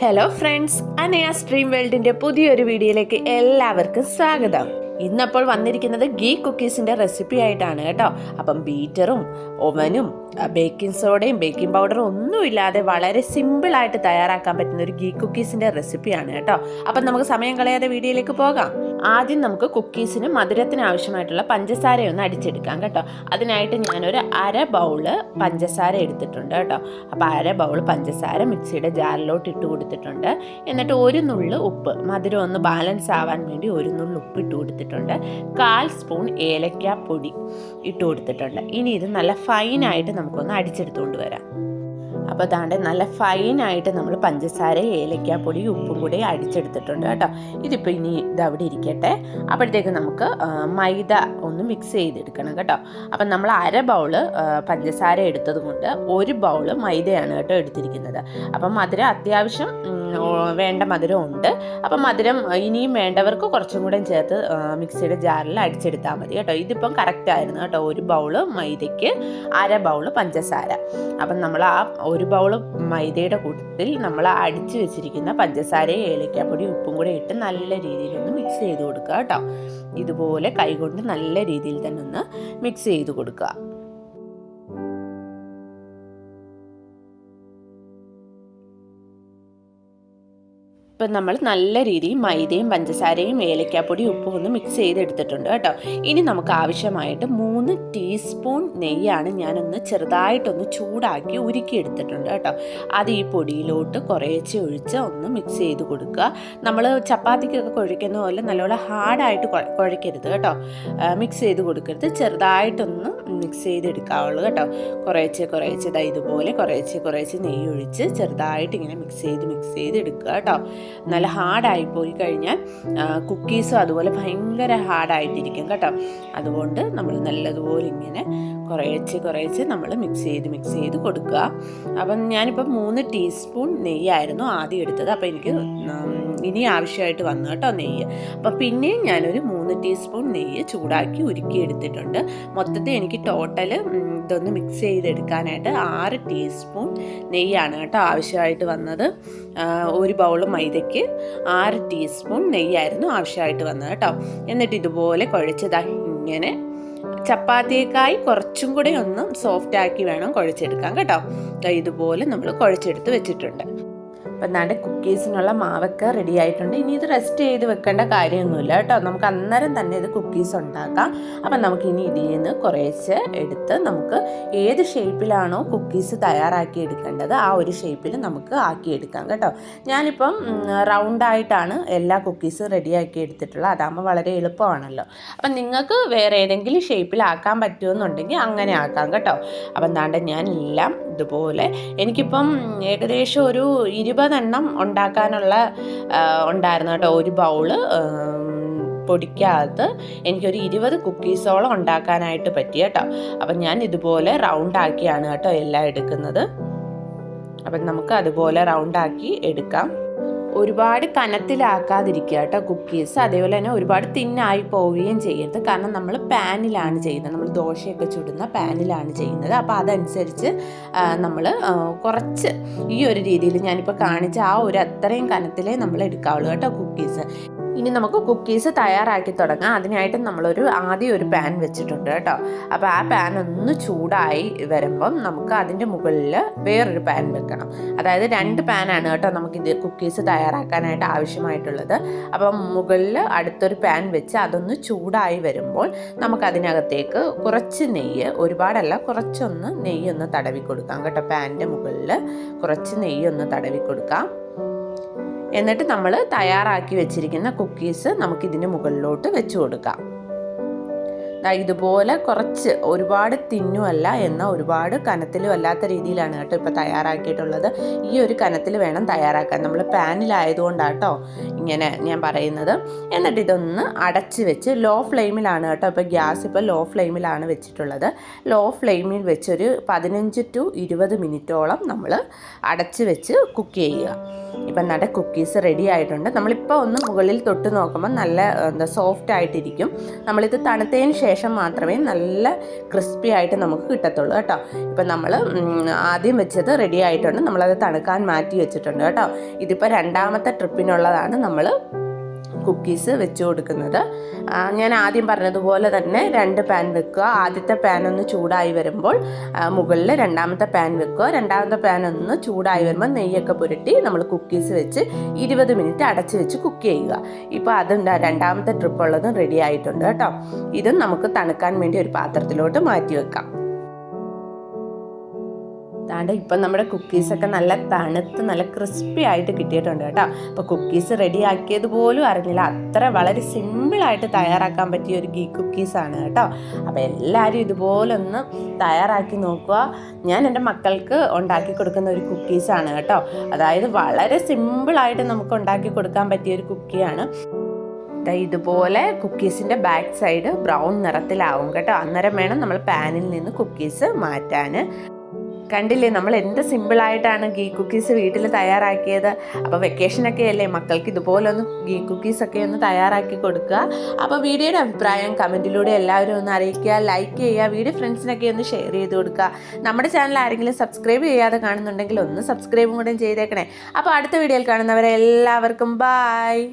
Hello friends Anaya stream വേൾഡിന്റെ പുതിയൊരു വീഡിയോയിലേക്ക് എല്ലാവർക്കും സ്വാഗതം. ഇന്നപ്പോൾ വന്നിരിക്കുന്നത് ഗീ കുക്കീസിന്റെ റെസിപ്പി ആയിട്ടാണ് കേട്ടോ. അപ്പം ബീറ്ററും ഒവനും ബേക്കിംഗ് സോഡയും ബേക്കിംഗ് പൗഡറും ഒന്നുമില്ലാതെ വളരെ സിമ്പിളായിട്ട് തയ്യാറാക്കാൻ പറ്റുന്ന ഒരു ഗീ കുക്കീസിന്റെ റെസിപ്പിയാണ് കേട്ടോ. അപ്പം നമുക്ക് സമയം കളയാതെ വീഡിയോയിലേക്ക് പോകാം. ആദ്യം നമുക്ക് കുക്കീസിന് മധുരത്തിന് ആവശ്യമായിട്ടുള്ള പഞ്ചസാര ഒന്ന് അടിച്ചെടുക്കാം കേട്ടോ. അതിനായിട്ട് ഞാനൊരു അര ബൗൾ പഞ്ചസാര എടുത്തിട്ടുണ്ട് കേട്ടോ. അപ്പോൾ അര ബൗൾ പഞ്ചസാര മിക്സിയുടെ ജാറിലോട്ട് ഇട്ട് കൊടുത്തിട്ടുണ്ട്. എന്നിട്ട് ഒരു നുള്ള് ഉപ്പ് മധുരം ഒന്ന് ബാലൻസ് ആവാൻ വേണ്ടി ഒരു നുള്ള് ഉപ്പ് ഇട്ട് കൊടുത്തിട്ടുണ്ട്. കാൽ സ്പൂൺ ഏലക്ക പൊടി ഇട്ട് കൊടുത്തിട്ടുണ്ട് ഇനി ഇത് നല്ല ഫൈനായിട്ട് നമുക്കൊന്ന് അടിച്ചെടുത്തുകൊണ്ട് വരാം. അപ്പോൾ താണ്ടെ നല്ല ഫൈനായിട്ട് നമ്മൾ പഞ്ചസാര ഏലക്കാപ്പൊടി ഉപ്പും കൂടി അടിച്ചെടുത്തിട്ടുണ്ട് കേട്ടോ. ഇതിപ്പോൾ ഇനി ഇതവിടെ ഇരിക്കട്ടെ. അപ്പോഴത്തേക്ക് നമുക്ക് മൈദ ഒന്ന് മിക്സ് ചെയ്തെടുക്കണം കേട്ടോ. അപ്പം നമ്മൾ അര ബൗൾ പഞ്ചസാര എടുത്തത് കൊണ്ട് ഒരു ബൗൾ മൈദയാണ് കേട്ടോ എടുത്തിരിക്കുന്നത്. അപ്പം മധുരം അത്യാവശ്യം വേണ്ട മധുരം ഉണ്ട്. അപ്പം മധുരം ഇനിയും വേണ്ടവർക്ക് കുറച്ചും കൂടെ ചേർത്ത് മിക്സിയുടെ ജാറിൽ അടിച്ചെടുത്താൽ മതി കേട്ടോ. ഇതിപ്പം കറക്റ്റ് ആയിരുന്നു കേട്ടോ. ഒരു ബൗൾ മൈദയ്ക്ക് അര ബൗൾ പഞ്ചസാര. അപ്പം നമ്മൾ ആ ഒരു ബൗൾ മൈദയുടെ കൂട്ടത്തിൽ നമ്മൾ അടിച്ച് വെച്ചിരിക്കുന്ന പഞ്ചസാരയും ഏലക്കാപ്പൊടി ഉപ്പും കൂടെ ഇട്ട് നല്ല രീതിയിലൊന്ന് മിക്സ് ചെയ്ത് കൊടുക്കുക കേട്ടോ. ഇതുപോലെ കൈകൊണ്ട് നല്ല രീതിയിൽ തന്നെ ഒന്ന് മിക്സ് ചെയ്ത് കൊടുക്കുക. ഇപ്പം നമ്മൾ നല്ല രീതിയിൽ മൈദയും പഞ്ചസാരയും ഏലക്കാപ്പൊടിയും ഉപ്പും ഒന്ന് മിക്സ് ചെയ്തെടുത്തിട്ടുണ്ട് കേട്ടോ. ഇനി നമുക്ക് ആവശ്യമായിട്ട് മൂന്ന് ടീസ്പൂൺ നെയ്യാണ് ഞാനൊന്ന് ചെറുതായിട്ടൊന്ന് ചൂടാക്കി ഉരുക്കിയെടുത്തിട്ടുണ്ട് കേട്ടോ. അത് ഈ പൊടിയിലോട്ട് കുറേശ്ശെ ഒഴിച്ച് ഒന്ന് മിക്സ് ചെയ്ത് കൊടുക്കുക. നമ്മൾ ചപ്പാത്തിക്കൊക്കെ കുഴയ്ക്കുന്ന പോലെ നല്ലപോലെ ഹാർഡായിട്ട് കുഴക്കരുത് കേട്ടോ. മിക്സ് ചെയ്ത് കൊടുക്കരുത്. ചെറുതായിട്ടൊന്ന് മിക്സ് ചെയ്തെടുക്കാവുള്ളൂ കേട്ടോ. കുറേശ്ശെ കുറേശ്ശെ ഇതാ ഇതുപോലെ കുറേശ്ശെ കുറേശ്ശെ നെയ്യ് ഒഴിച്ച് ചെറുതായിട്ട് ഇങ്ങനെ മിക്സ് ചെയ്ത് മിക്സ് ചെയ്ത് എടുക്കുക കേട്ടോ. നല്ല ഹാർഡായി പോയി കഴിഞ്ഞാൽ കുക്കീസും അതുപോലെ ഭയങ്കര ഹാർഡായിട്ടിരിക്കും കേട്ടോ. അതുകൊണ്ട് നമ്മൾ നല്ലതുപോലെ ഇങ്ങനെ കുറേശ്ശെ കുറേശ്ശെ നമ്മൾ മിക്സ് ചെയ്ത് മിക്സ് ചെയ്ത് കൊടുക്കുക. അപ്പം ഞാനിപ്പോൾ മൂന്ന് ടീസ്പൂൺ നെയ്യായിരുന്നു ആദ്യം എടുത്തത്. അപ്പോൾ എനിക്ക് ഇനി ആവശ്യമായിട്ട് വന്നു കേട്ടോ നെയ്യ്. അപ്പം പിന്നെയും ഞാനൊരു മൂന്ന് ടീസ്പൂൺ നെയ്യ് ചൂടാക്കി ഉരുക്കി എടുത്തിട്ടുണ്ട് മൊത്തത്തിൽ എനിക്ക് ടോട്ടൽ ഇതൊന്ന് മിക്സ് ചെയ്തെടുക്കാനായിട്ട് ആറ് ടീസ്പൂൺ നെയ്യാണ് കേട്ടോ ആവശ്യമായിട്ട് വന്നത്. ഒരു ബൗൾ മൈദയ്ക്ക് ആറ് ടീസ്പൂൺ നെയ്യായിരുന്നു ആവശ്യമായിട്ട് വന്നത് കേട്ടോ. എന്നിട്ട് ഇതുപോലെ കുഴച്ചതാ ഇങ്ങനെ. ചപ്പാത്തിയേക്കായി കുറച്ചും കൂടെ ഒന്ന് സോഫ്റ്റ് ആക്കി വേണം കുഴച്ചെടുക്കാൻ കേട്ടോ. ഇതുപോലെ നമ്മൾ കുഴച്ചെടുത്ത് വെച്ചിട്ടുണ്ട്. അപ്പം നാടെ കുക്കീസിനുള്ള മാവൊക്കെ റെഡി ആയിട്ടുണ്ട്. ഇനി ഇത് റെസ്റ്റ് ചെയ്ത് വെക്കേണ്ട കാര്യമൊന്നുമില്ല കേട്ടോ. നമുക്ക് അന്നേരം തന്നെ ഇത് കുക്കീസ് ഉണ്ടാക്കാം. അപ്പം നമുക്ക് ഇനി ഇതിൽ നിന്ന് കുറേശ്ശെ എടുത്ത് നമുക്ക് ഏത് ഷേപ്പിലാണോ കുക്കീസ് തയ്യാറാക്കി എടുക്കേണ്ടത് ആ ഒരു ഷേപ്പിൽ നമുക്ക് ആക്കിയെടുക്കാം കേട്ടോ. ഞാനിപ്പം റൗണ്ടായിട്ടാണ് എല്ലാ കുക്കീസും റെഡിയാക്കി എടുത്തിട്ടുള്ളത്. അതാകുമ്പോൾ വളരെ എളുപ്പമാണല്ലോ. അപ്പം നിങ്ങൾക്ക് വേറെ ഏതെങ്കിലും ഷേപ്പിലാക്കാൻ പറ്റുമെന്നുണ്ടെങ്കിൽ അങ്ങനെ ആക്കാം കേട്ടോ. അപ്പം എന്താണ്ട് ഞാൻ എല്ലാം ഇതുപോലെ എനിക്കിപ്പം ഏകദേശം ഒരു ഇരുപതെണ്ണം ഉണ്ടാക്കാനുള്ള ഉണ്ടായിരുന്നു കേട്ടോ. ഒരു ബൗൾ പൊടിക്കകത്ത് എനിക്കൊരു ഇരുപത് കുക്കീസോളം ഉണ്ടാക്കാനായിട്ട് പറ്റി കേട്ടോ. അപ്പം ഞാൻ ഇതുപോലെ റൗണ്ട് ആക്കിയാണ് കേട്ടോ എല്ലാം എടുക്കുന്നത്. അപ്പം നമുക്ക് അതുപോലെ റൗണ്ട് ആക്കി എടുക്കാം. ഒരുപാട് കനത്തിലാക്കാതിരിക്കുക കേട്ടോ കുക്കീസ് അതേപോലെ തന്നെ ഒരുപാട് തിന്നായി പോവുകയും ചെയ്യരുത്. കാരണം നമ്മൾ പാനിലാണ് ചെയ്യുന്നത്. നമ്മൾ ദോശയൊക്കെ ചുടുന്ന പാനിലാണ് ചെയ്യുന്നത്. അപ്പോൾ അതനുസരിച്ച് നമ്മൾ കുറച്ച് ഈ ഒരു രീതിയിൽ ഞാനിപ്പോൾ കാണിച്ച ആ ഒരു അത്രയും കനത്തിലേ നമ്മൾ എടുക്കാവുള്ളൂ കേട്ടോ കുക്കീസ് ഇനി നമുക്ക് കുക്കീസ് തയ്യാറാക്കി തുടങ്ങാം. അതിനായിട്ട് നമ്മളൊരു ആദ്യം ഒരു പാൻ വെച്ചിട്ടുണ്ട് കേട്ടോ. അപ്പോൾ ആ പാൻ ഒന്ന് ചൂടായി വരുമ്പം നമുക്ക് അതിന്റെ മുകളിൽ വേറൊരു പാൻ വെക്കണം. അതായത് രണ്ട് പാനാണ് കേട്ടോ നമുക്ക് ഇത് കുക്കീസ് തയ്യാറാക്കാനായിട്ട് ആവശ്യമായിട്ടുള്ളത്. അപ്പം മുകളിൽ അടുത്തൊരു പാൻ വെച്ച് അതൊന്ന് ചൂടായി വരുമ്പോൾ നമുക്കതിനകത്തേക്ക് കുറച്ച് നെയ്യ് ഒരുപാടല്ല കുറച്ചൊന്ന് നെയ്യൊന്ന് തടവി കൊടുക്കാം കേട്ടോ. പാനിന്റെ മുകളിൽ കുറച്ച് നെയ്യൊന്ന് തടവി കൊടുക്കാം. എന്നിട്ട് നമ്മൾ തയ്യാറാക്കി വെച്ചിരിക്കുന്ന കുക്കീസ് നമുക്കിതിന് മുകളിലോട്ട് വെച്ച് കൊടുക്കാം. ഇതുപോലെ കുറച്ച് ഒരുപാട് തിന്നുമല്ല എന്ന ഒരുപാട് കനത്തിലും അല്ലാത്ത രീതിയിലാണ് കേട്ടോ ഇപ്പോൾ തയ്യാറാക്കിയിട്ടുള്ളത്. ഈ ഒരു കനത്തിൽ വേണം തയ്യാറാക്കാൻ. നമ്മൾ പാനിലായതുകൊണ്ടാട്ടോ ഇങ്ങനെ ഞാൻ പറയുന്നത്. എന്നിട്ട് ഇതൊന്ന് അടച്ച് വെച്ച് ലോ ഫ്ലെയിമിലാണ് കേട്ടോ ഇപ്പോൾ ഗ്യാസ് ഇപ്പോൾ ലോ ഫ്ലെയിമിലാണ് വെച്ചിട്ടുള്ളത്. ലോ ഫ്ലെയിമിൽ വെച്ചൊരു പതിനഞ്ച് ടു ഇരുപത് മിനിറ്റോളം നമ്മൾ അടച്ച് വെച്ച് കുക്ക് ചെയ്യുക. ഇപ്പം നട കുക്കീസ് റെഡി ആയിട്ടുണ്ട്. നമ്മളിപ്പോൾ ഒന്ന് മുകളിൽ തൊട്ട് നോക്കുമ്പോൾ നല്ല എന്താ സോഫ്റ്റ് ആയിട്ടിരിക്കും നമ്മളിത് തണുത്തതിന് ശേഷം ശേഷം മാത്രമേ നല്ല ക്രിസ്പി ആയിട്ട് നമുക്ക് കിട്ടത്തുള്ളൂ കേട്ടോ. ഇപ്പം നമ്മൾ ആദ്യം വെച്ചത് റെഡി ആയിട്ടുണ്ട്. നമ്മളത് തണുക്കാൻ മാറ്റി വെച്ചിട്ടുണ്ട് കേട്ടോ. ഇതിപ്പോൾ രണ്ടാമത്തെ ട്രിപ്പിനുള്ളതാണ് നമ്മൾ കുക്കീസ് വെച്ച് കൊടുക്കുന്നത്. ഞാൻ ആദ്യം പറഞ്ഞതുപോലെ തന്നെ രണ്ട് പാൻ വെക്കുക. ആദ്യത്തെ പാൻ ഒന്ന് ചൂടായി വരുമ്പോൾ മുകളിൽ രണ്ടാമത്തെ പാൻ വെക്കുക. രണ്ടാമത്തെ പാൻ ഒന്ന് ചൂടായി വരുമ്പോൾ നെയ്യൊക്കെ പുരട്ടി നമ്മൾ കുക്കീസ് വെച്ച് ഇരുപത് മിനിറ്റ് അടച്ച് വെച്ച് കുക്ക് ചെയ്യുക. ഇപ്പോൾ അതും രണ്ടാമത്തെ ട്രിപ്പ് ഉള്ളതും റെഡി ആയിട്ടുണ്ട് കേട്ടോ. ഇതും നമുക്ക് തണുക്കാൻ വേണ്ടി ഒരു പാത്രത്തിലോട്ട് മാറ്റി വെക്കാം. താണ്ട് ഇപ്പം നമ്മുടെ കുക്കീസൊക്കെ നല്ല തണുത്ത് നല്ല ക്രിസ്പി ആയിട്ട് കിട്ടിയിട്ടുണ്ട് കേട്ടോ. അപ്പോൾ കുക്കീസ് റെഡി ആക്കിയത് പോലും അറിഞ്ഞില്ല. അത്ര വളരെ സിമ്പിളായിട്ട് തയ്യാറാക്കാൻ പറ്റിയ ഒരു ഗീ കുക്കീസാണ് കേട്ടോ. അപ്പോൾ എല്ലാവരും ഇതുപോലൊന്ന് തയ്യാറാക്കി നോക്കുക. ഞാൻ എന്റെ മക്കൾക്ക് ഉണ്ടാക്കി കൊടുക്കുന്ന ഒരു കുക്കീസാണ് കേട്ടോ. അതായത് വളരെ സിമ്പിളായിട്ട് നമുക്ക് ഉണ്ടാക്കി കൊടുക്കാൻ പറ്റിയ ഒരു കുക്കിയാണ് ഇതുപോലെ കുക്കീസിന്റെ ബാക്ക് സൈഡ് ബ്രൗൺ നിറത്തിലാവും കേട്ടോ. അന്നേരം വേണം നമ്മൾ പാനിൽ നിന്ന് കുക്കീസ് മാറ്റാൻ. കണ്ടില്ലേ നമ്മൾ എന്ത് സിമ്പിളായിട്ടാണ് ഗീ കുക്കീസ് വീട്ടിൽ തയ്യാറാക്കിയത്? അപ്പോൾ വെക്കേഷനൊക്കെ അല്ലേ മക്കൾക്ക് ഇതുപോലെ ഒന്ന് ഗീ കുക്കീസൊക്കെ ഒന്ന് തയ്യാറാക്കി കൊടുക്കുക. അപ്പോൾ വീഡിയോയുടെ അഭിപ്രായം കമന്റിലൂടെ എല്ലാവരും ഒന്ന് അറിയിക്കുക ലൈക്ക് ചെയ്യുക വീഡിയോ ഫ്രണ്ട്സിനൊക്കെ ഒന്ന് ഷെയർ ചെയ്ത് കൊടുക്കുക. നമ്മുടെ ചാനൽ ആരെങ്കിലും സബ്സ്ക്രൈബ് ചെയ്യാതെ കാണുന്നുണ്ടെങ്കിൽ ഒന്ന് സബ്സ്ക്രൈബും കൂടെ ചെയ്തേക്കണേ. അപ്പോൾ അടുത്ത വീഡിയോയിൽ കാണുന്നവരെ എല്ലാവർക്കും ബായ്